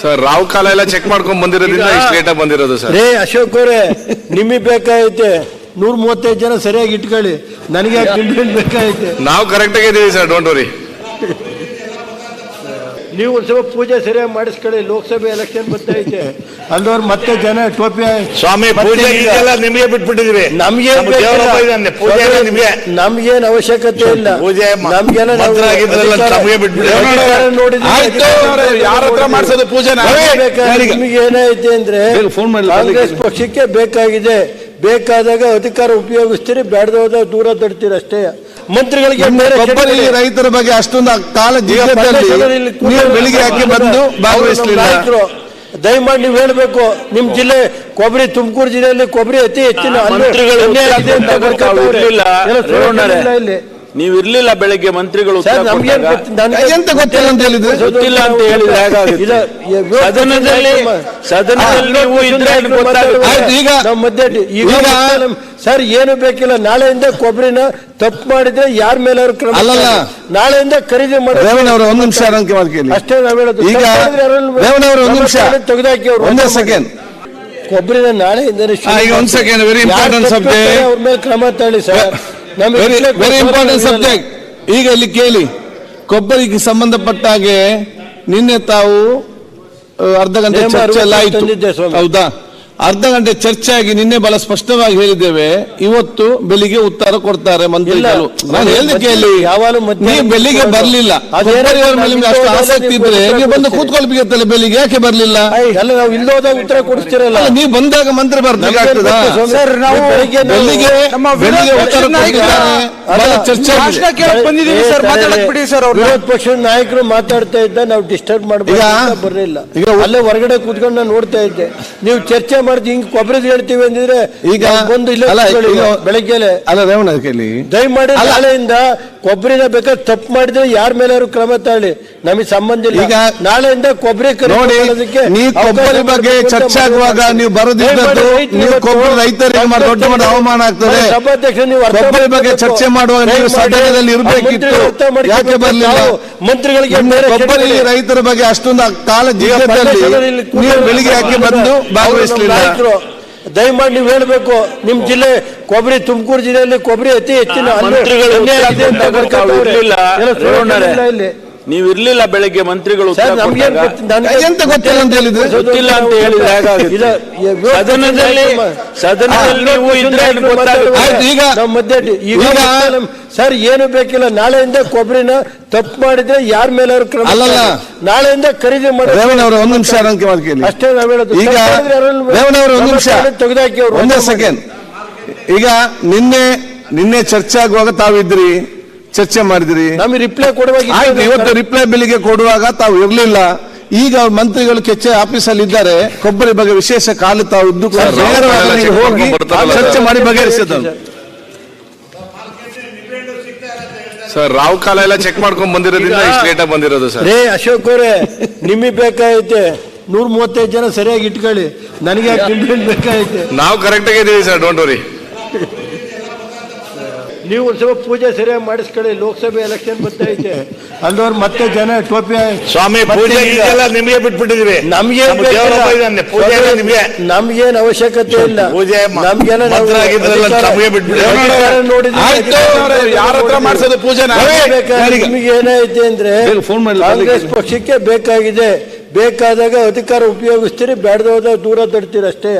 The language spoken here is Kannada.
ಸರ್ ರಾವ್ ಕಾಲ ಎಲ್ಲ ಚೆಕ್ ಮಾಡ್ಕೊಂಡ್ ಬಂದಿರೋದ್ರಿಂದ ಇಷ್ಟು ಲೇಟ್ ಆಗಿ ಬಂದಿರೋದು ಸರ್ ರೇ ಅಶೋಕ್ ಅವರೇ ನಿಮಗೆ ಬೇಕಾಗೈತೆ. ನೂರ ಮೂವತ್ತೈದು ಜನ ಸರಿಯಾಗಿ ಇಟ್ಕೊಳ್ಳಿ. ನನಗೆ ನಿಂಬೆಹಣ್ಣು ಬೇಕಾಗೈತೆ? ನಾವು ಕರೆಕ್ಟ್ ಆಗಿ ಇದೀವಿ ಸರ್ ಡೋಂಟ್ ವರಿ ನೀವು ಒಂದು ಸ್ವಲ್ಪ ಪೂಜೆ ಸರಿಯಾಗಿ ಮಾಡಿಸ್ಕೊಳ್ಳಿ ಲೋಕಸಭೆ ಎಲೆಕ್ಷನ್ ಬರ್ತೈತೆ ಅಲ್ಲವರು ಮತ್ತೆ ಜನ ಟೋಪಿ ಸ್ವಾಮಿ ಪೂಜೆ ನಿಮಗೆ ಬಿಟ್ಬಿಟ್ಟಿದೀವಿ ನಮ್ಗೆ ನಮ್ಗೇನು ಪೂಜೆ ಎಲ್ಲ ನಮ್ಗೇನ್ ಅವಶ್ಯಕತೆ ಇಲ್ಲ. ಪೂಜೆ ನಮ್ಗೆಲ್ಲ ನಮ್ಗೆ ಮಾಡ್ಸೋದು? ನಿಮ್ಗೆ ಏನಾಯ್ತು ಅಂದ್ರೆ ಕಾಂಗ್ರೆಸ್ ಪಕ್ಷಕ್ಕೆ ಬೇಕಾಗಿದೆ. ಬೇಕಾದಾಗ ಅಧಿಕಾರ ಉಪಯೋಗಿಸ್ತೀರಿ ಬೇಡದೋದ ದೂರ ತಡ್ತೀರಿ ಅಷ್ಟೇ. ಮಂತ್ರಿಗಳಿಗೆ ರೈತರ ಬಗ್ಗೆ ಅಷ್ಟೊಂದು ಕಾಲ ನೀವು ಬೆಳಿಗ್ಗೆ ಯಾಕೆ ಬಂದು ರೈತರು ಭಾಗವಹಿಸಲಿಲ್ಲ. ದಯಮಾಡಿ ನೀವು ಹೇಳ್ಬೇಕು ನಿಮ್ ಜಿಲ್ಲೆ ಕೊಬ್ಬರಿ ತುಮಕೂರು ಜಿಲ್ಲೆಯಲ್ಲಿ ಕೊಬ್ಬರಿ ಅತಿ ಹೆಚ್ಚಿನ ನೀವ್. ಇರ್ಲಿಲ್ಲ. ಬೆಳಿಗ್ಗೆ ಮಂತ್ರಿಗಳು ಎಂತ ಗೊತ್ತಿಲ್ಲ ಅಂತ ಹೇಳಿದ್ರೆ? ಗೊತ್ತಿಲ್ಲ ಅಂತ ಹೇಳಿದ್ರೆ ಸದನದಲ್ಲಿ ಸದನದಲ್ಲಿ ನೀವು ಇದ್ರೆ ಗೊತ್ತಾಗುತ್ತೆ? ಈಗ ನಮ್ಮ ಮಧ್ಯೆ ಈಗ ಸರ್ ಏನು ಬೇಕಿಲ್ಲ ನಾಳೆಯಿಂದ ಕೊಬ್ಬರಿನ ತಪ್ಪು ಮಾಡಿದ್ರೆ ಯಾರ ಮೇಲೆ ಅವ್ರು ಕ್ರಮ ಅಲ್ಲಲ್ಲ. ನಾಳೆಯಿಂದ ಖರೀದಿ ಮಾಡಿ ರೇವಣ್ಣ ಅವರು ಒಂದು ನಿಮಿಷ ಮಾತು ಕೇಳಿ. ಅಷ್ಟೇ ನಾವು ಹೇಳೋದು. ಈಗ ಮಾಡಿದ್ರೆ ಯಾರನ್ನ- ರೇವಣ್ಣ ಅವರು ಒಂದು ನಿಮಿಷ. ತೆಗೆದಾಕಿ ಅವ್ರು ಒಂದೇ ಸೆಕೆಂಡ್ ಕೊಬ್ಬರಿನ ನಾಳೆಯಿಂದ ಈಗ ಒಂದು second, very important subject. ಅವ್ರ ಮೇಲೆ ಕ್ರಮ ತಗೊಳ್ಳಿ ಸರ್. ನಮಗೆ ವೆರಿ ಇಟ್ಲೇ ವೆರಿ ಇಂಪಾರ್ಟೆಂಟ್. ಸಬ್ಜೆಕ್ಟ್ ಈಗ ಇಲ್ಲಿ ಕೇಳಿ. ಕೊಬ್ಬರಿಗೆ ಸಂಬಂಧಪಟ್ಟ ಹಾಗೆ ನಿನ್ನೆ ತಾವು ಆ, ಅರ್ಧ ಗಂಟೆ ನೇಮ ಚರ್ಚೆ ಎಲ್ಲ ಅರವತ್ತು ಆಯ್ತು. ತಂದಿದ್ದೆ ಸ್ವಾಮಿ. ಹೌದಾ? ಅರ್ಧ ಗಂಟೆ ಚರ್ಚೆ ಆಗಿ ನಿನ್ನೆ ಬಹಳ ಸ್ಪಷ್ಟವಾಗಿ ಹೇಳಿದ್ದೇವೆ. ಇವತ್ತು ಬೆಳಿಗ್ಗೆ ಉತ್ತರ ಕೊಡ್ತಾರೆ ಮಂತ್ರಿಗಳು. ನಾನು ಹೇಳಿದ ಕೇಳಿ ಯಾವಾಗಲೂ ನೀವು ಬೆಳಿಗ್ಗೆ ಬರಲಿಲ್ಲ. ಅಷ್ಟು ಆಸಕ್ತಿ ಇದ್ರೆ ನೀವು ಬಂದು ಕೊಡ್ತೀರಿ. ಕೂತ್ಕೊಳ್ಬೇಕಲ್ಲ ಬೆಳಿಗ್ಗೆ? ಯಾಕೆ ಬರಲಿಲ್ಲ? ಅಲ್ಲ ನಾವು ಇಲ್ಲೋದಾಗ ಉತ್ತರ ಕೊಡಿಸ್ತಿರಲ್ಲ. ನೀವು ಬಂದಾಗ ಮಂತ್ರಿ ಬರ್ತಾರೆ ಬೆಳಿಗ್ಗೆ ಉತ್ತರ ಬಹಳ ಚರ್ಚೆ. ಬಂದಿದ್ದೀವಿ ಸರ್, ಮಾತಾಡಕ್ ಬಿಡಿ ಸರ್ ವಿರೋಧ ಪಕ್ಷದ ನಾಯಕರು ಮಾತಾಡ್ತಾ ಇದ್ದ ನಾವು ಡಿಸ್ಟರ್ಬ್ ಮಾಡಬೇಕು ಬರಲಿಲ್ಲ. ಈಗ ಅಲ್ಲೇ ಹೊರಗಡೆ ಕೂತ್ಕೊಂಡು ನಾನು ನೋಡ್ತಾ ಇದ್ದೆ. ನೀವು ಚರ್ಚೆ ಮಾಡ್ದು ಹಿಂಗ್ ಕೊಬ್ಬರಿ ಹೇಳ್ತೀವಿ ಅಂದಿದ್ರೆ ಈಗ ಒಂದು ಇಲ್ಲೇ ಬೆಳಗ್ಗೆಲೆ. ಅಲ್ಲ ರೇವಣ್ಣ ಕೇಳಿ. ದಯಮಾಡಿ. ನಾಳೆಯಿಂದ ಕೊಬ್ಬರಿನ ಬೇಕಾದ್ರೆ ತಪ್ಪು ಮಾಡಿದ್ರೆ ಯಾರ ಮೇಲೆ ಕ್ರಮ ತಾಳಿ ನಮಗೆ ಸಂಬಂಧ ಇಲ್ಲ. ಈಗ ನಾಳೆಯಿಂದ ಕೊಬ್ಬರಿ ನೋಡಿ ನೀವು ಕೊಬ್ಬರಿ ಬಗ್ಗೆ ಚರ್ಚೆ ಆಗುವಾಗ. ನೀವು ರೈತರು ನೀವು ಕೊಬ್ಬರಿ ರೈತರಿಗೆ ಮಾಡಿ ದೊಡ್ಡ ಮಟ್ಟ ಅವಮಾನ ಆಗ್ತದೆ. ಸಭಾಧ್ಯಕ್ಷ ನೀವು ಕೊಬ್ಬರಿ ಬಗ್ಗೆ ಚರ್ಚೆ ಮಾಡುವಾಗ ನೀವು ಸದನದಲ್ಲಿ ಇರ್ಬೇಕಿತ್ತು. ಯಾಕೆ ಬರಲಿಲ್ಲ? ಮಂತ್ರಿಗಳಿಗೆ ಕೊಬ್ಬರಿ ರೈತರ ಬಗ್ಗೆ ಅಷ್ಟೊಂದು ಕಾಲ ಜೀವನದಲ್ಲಿ ನೀವು ಬೆಳಿಗ್ಗೆ ಯಾಕೆ ಬಂದು ಭಾಗವಹಿಸಲಿಲ್ಲ. ನಾಯಕರು. ದಯಮಾಡಿ ನೀವು ಹೇಳಬೇಕು ನಿಮ್ ಜಿಲ್ಲೆ ಕೊಬ್ಬರಿ ತುಮಕೂರು ಜಿಲ್ಲೆಯಲ್ಲಿ ಕೊಬ್ಬರಿ ಅತಿ ಹೆಚ್ಚಿನ ಇಲ್ಲಿ. ನೀವು ಇರ್ಲಿಲ್ಲ ಬೆಳಗ್ಗೆ ಮಂತ್ರಿಗಳು ಸರ್ ನಮ್ಗೆ ಕೊಟ್ಟಾಗ. ಎಂತ ಗೊತ್ತಿಲ್ಲ ಅಂತ ಹೇಳಿದ್ರೆ? ಗೊತ್ತಿಲ್ಲ ಅಂತ ಹೇಳಿದ್ರೆ ಹೇಗಾಗುತ್ತೆ? ಸದನದಲ್ಲಿ ಸದನದಲ್ಲಿ ನೀವು ಇದ್ರೆ ಏನು ಗೊತ್ತಾಗುತ್ತೆ? ಈಗ ನಮ್ಮ ಮಧ್ಯೆ ಈಗ ಸರ್ ಏನು ಬೇಕಿಲ್ಲ. ನಾಳೆಯಿಂದ ಕೊಬ್ಬರಿನ ತಪ್ಪು ಮಾಡಿದ್ರೆ ಯಾರ ಮೇಲೆ ಅವ್ರು ಕ್ರಮ ಅಲ್ಲಲ್ಲ. ನಾಳೆಯಿಂದ ಖರೀದಿ ಮಾಡಿ ರೇವಣ್ಣ ಅವರು ಒಂದು ನಿಮಿಷ ಅಷ್ಟೇ ನಾವು ಹೇಳೋದು. ಈಗ ತಪ್ಪು ರೇವಣ್ಣ ಅವರು ಒಂದು ನಿಮಿಷ. ತೆಗೆದಾಕಿ ಅವ್ರು ಒಂದೇ ಸೆಕೆಂಡ್ ಈಗ ನಿನ್ನೆ ನಿನ್ನೆ ಚರ್ಚೆ ಆಗುವಾಗ ತಾವಿದ್ರಿ. ಚರ್ಚೆ ಮಾಡಿದ್ರಿ. ನಮಗೆ ರಿಪ್ಲೈ ಕೊಡುವಾಗ ಇವತ್ತು ರಿಪ್ಲೈ ಬೆಳಿಗ್ಗೆ ಕೊಡುವಾಗ ತಾವು ಇರ್ಲಿಲ್ಲ. ಈಗ ಮಂತ್ರಿಗಳು ಕೆಚ್ಚೆ ಆಫೀಸಲ್ಲಿ ಇದ್ದಾರೆ. ಕೊಬ್ಬರಿ ಬಗ್ಗೆ ವಿಶೇಷ ಕಾಲು ತಾವು ಉದ್ದು ನೇರವಾಗಿ ಹೋಗಿ ಚರ್ಚೆ ಮಾಡಿ ಬಗೆಹರಿಸಿದ್ದು. ಸರ್ ರಾವ್ ಕಾಲ ಎಲ್ಲ ಚೆಕ್ ಮಾಡ್ಕೊಂಡ್ ಬಂದಿರೋದ್ರಿಂದ ಇಷ್ಟು ಲೇಟ್ ಆಗಿ ಬಂದಿರೋದು ಸರ್. ರೇ ಅಶೋಕ್ ಅವರೇ ನಿಮಗೆ ಬೇಕಾಗೈತೆ. ನೂರ ಮೂವತ್ತೈದು ಜನ ಸರಿಯಾಗಿ ಇಟ್ಕೊಳ್ಳಿ. ನನಗೆ ಬೇಕಾಗೈತೆ? ನಾವು ಕರೆಕ್ಟ್ ಆಗಿದ್ದೀವಿ ಇದೀವಿ ಸರ್ ಡೋಂಟ್ ವರಿ ನೀವು ಒಂದು ಸ್ವಲ್ಪ ಪೂಜೆ ಸರಿಯಾಗಿ ಮಾಡಿಸ್ಕೊಳ್ಳಿ ಲೋಕಸಭೆ ಎಲೆಕ್ಷನ್ ಬರ್ತೈತೆ ಅಲ್ಲವ್ರು ಮತ್ತೆ ಜನ ಟೋಪಿ ಸ್ವಾಮಿ ಪೂಜೆ ನಿಮಗೆ ಬಿಟ್ಬಿಟ್ಟಿದೀವಿ. ನಮ್ಗೆ ಪೂಜೆ ನಮ್ಗೇನ್ ಅವಶ್ಯಕತೆ ಇಲ್ಲ. ಪೂಜೆ ನಮ್ಗೆಲ್ಲ ಮಾಡ್ಸೋದು ಯಾರಿಗೆ? ನಿಮಗೆ ಏನೈತೆ ಅಂದ್ರೆ ಫೋನ್ ಮಾಡಿ ಕಾಂಗ್ರೆಸ್ ಪಕ್ಷಕ್ಕೆ ಬೇಕಾಗಿದೆ. ಬೇಕಾದಾಗ ಅಧಿಕಾರ ಉಪಯೋಗಿಸ್ತೀರಿ ಬೇಡದೋದ ದೂರ ತಡ್ತೀರಿ ಅಷ್ಟೇ.